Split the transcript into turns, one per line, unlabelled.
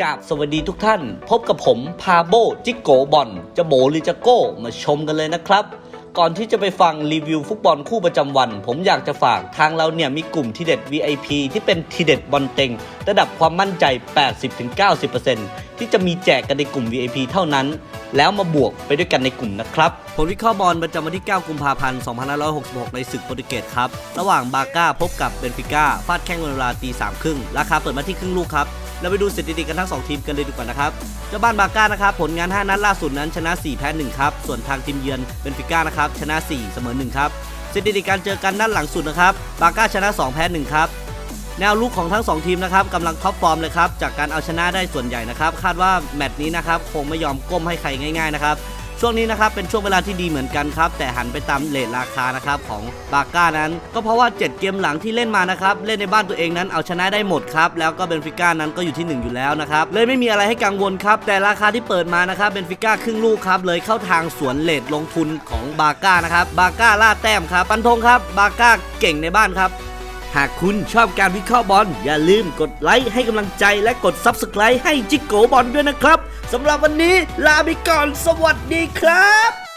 กราบสวัสดีทุกท่าน พบกับผมพาโบจิโกบอลจะโบหรือจะโก้มาชมกันเลยนะครับก่อนที่จะไปฟังรีวิวฟุตบอลคู่ประจำวัน ผมอยากจะฝากทางเราเนี่ยมีกลุ่มทีเด็ด VIP ที่เป็นทีเด็ดบอลเต็ง ระดับความมั่นใจ 80-90%ที่จะมีแจกกันในกลุ่ม VIP เท่านั้น แล้วมาบวกไปด้วยกันในกลุ่มนะครับ ผลวิเคราะห์บอลประจำวันที่ 9 กุมภาพันธ์ 2566 ในศึกโปรตุเกสครับ ระหว่างบาก้าพบกับเบนฟิก้าฟาดแข้งเวลาตีสามครึ่งราคาเปิดมาที่ครึ่งลูกครับ เราไปดูสถิติกันทั้ง 2 ทีมกันเลยดีกว่านะครับเจ้าบ้านบาก้านะครับผลงาน 5 นัดล่าสุดนั้นชนะ 4 แพ้ 1 ครับ ส่วนทางทีมเยือนเบนฟิก้านะครับชนะ 4 เสมอ 1 ครับสถิติการเจอกันนัดหลังสุดนะครับบาก้าชนะ 2 แพ้ 1 ครับแนวลุกของทั้ง 2 ทีมนะครับกำลังท็อปฟอร์มเลยครับจากการเอาชนะได้ส่วนใหญ่นะครับคาดว่าแมตช์นี้นะครับคงไม่ยอมก้มให้ใครง่ายๆนะครับ ช่วงนี้นะครับเป็นช่วงเวลาที่ดีเหมือนกันครับ แต่หันไปตามเลทราคานะครับของบาก้านั้น ก็เพราะว่า 7 เกมหลังที่เล่นมานะครับเล่นในบ้านตัวเองนั้นเอาชนะได้หมดครับแล้วก็เบนฟิก้านั้นก็อยู่ที่ 1 อยู่แล้วนะครับเลยไม่มีอะไรให้กังวลครับแต่ราคาที่เปิดมานะครับเบนฟิก้าครึ่งลูกครับเลยเข้าทางสวนเลทลงทุนของบาก้านะครับบาก้าล่าแต้มครับปันธงครับบาก้าเก่งในบ้านครับ หากคุณชอบการวิเคราะห์บอลอย่าลืมกดไลค์ให้กำลังใจและกด Subscribe ให้จิกโกบอลด้วยนะครับสำหรับวันนี้ลาไปก่อนสวัสดีครับ